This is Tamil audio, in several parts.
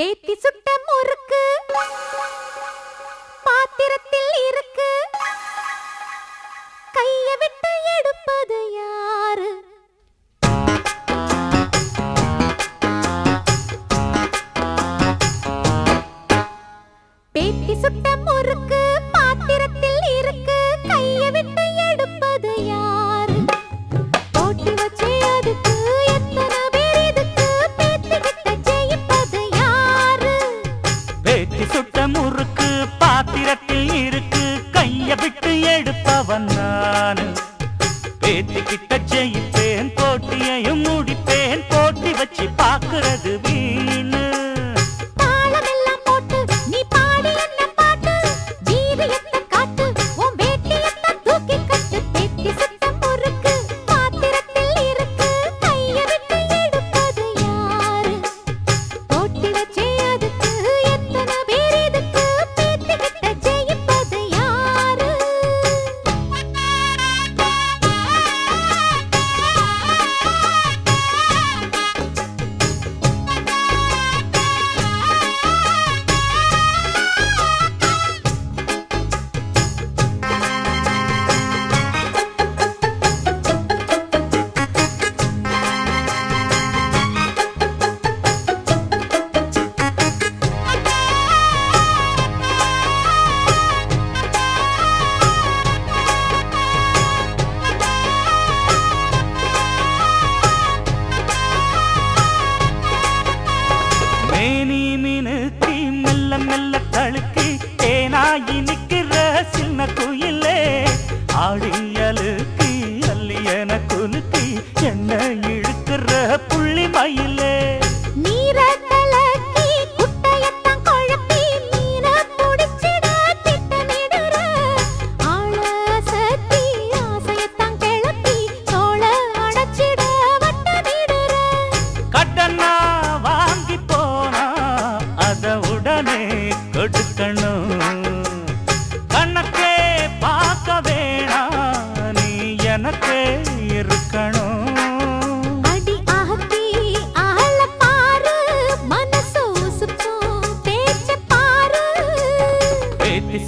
பேத்தி சுட்ட முறுக்கு. பாத்திரத்தில் இருக்கு. கைய விட்டு எடுப்பது யாரு? பேத்தி சுட்ட முறுக்கு. மெல்ல தழுக்கு தேனாயி நிற்கிற சின்ன குயிலே ஆடியலுக்கி அல்லியன குலுக்கு என்ன இழுக்கிற புள்ளி மயில். உடனே கொடுக்கணும்? கணக்கே பார்க்க வேணாம் நீ எனக்கே இருக்கணும்.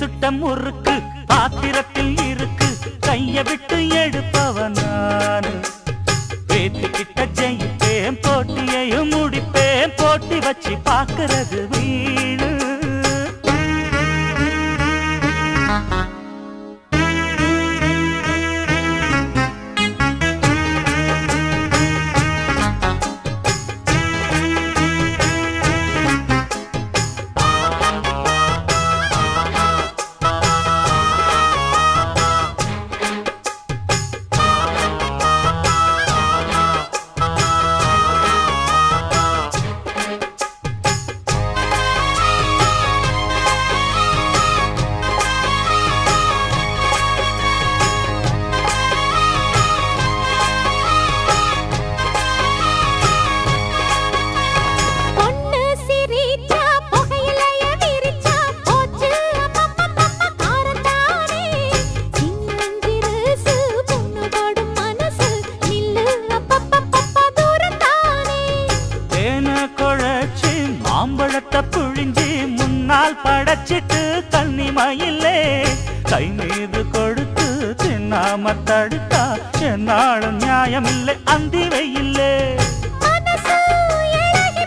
சுட்ட முறுக்கு பாத்திரத்தில் இருக்கு கைய விட்டு எடுப்பவன் நானு. பேத்தி கிட்ட ஜெயிப்பேன் போட்டியையும் முடிப்பேன் போட்டி வச்சு பாக்குறது மாம்பழத்தை புழிஞ்சி முன்னால் படைச்சிட்டு கன்னி மயிலே கை மீது கொடுத்து தின்னாம தடுத்தா என்னாலும் நியாயமில்லை அந்தி வெயில்லே மனசு இழகி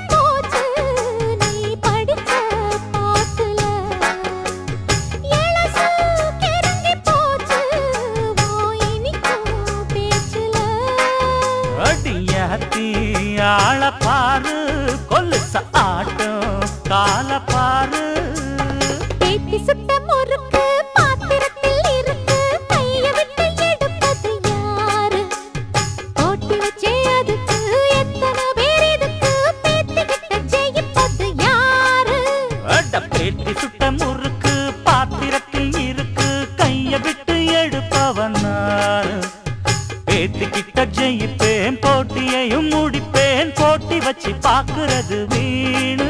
கால பாரு பேத்தி சுட்ட முறுக்கு பாத்திரத்தில் இருக்கு. கைய விட்டு எடுப்பது யாரு? போட்டி வச்சே அதுக்கு எத்தனை பேர் இதுக்கு பேத்தி கிட்ட ஜெயிப்பது யாரு? அட பேட்டி சுட்ட முறுக்கு பாத்திரத்தில் இருக்கு. கைய விட்டு எடுப்பவன் பேத்தி கிட்ட ஜெயிப்பேன் போட்டியையும் முடிப்பேன். போட்டி வச்சு பாக்குறது வீணு.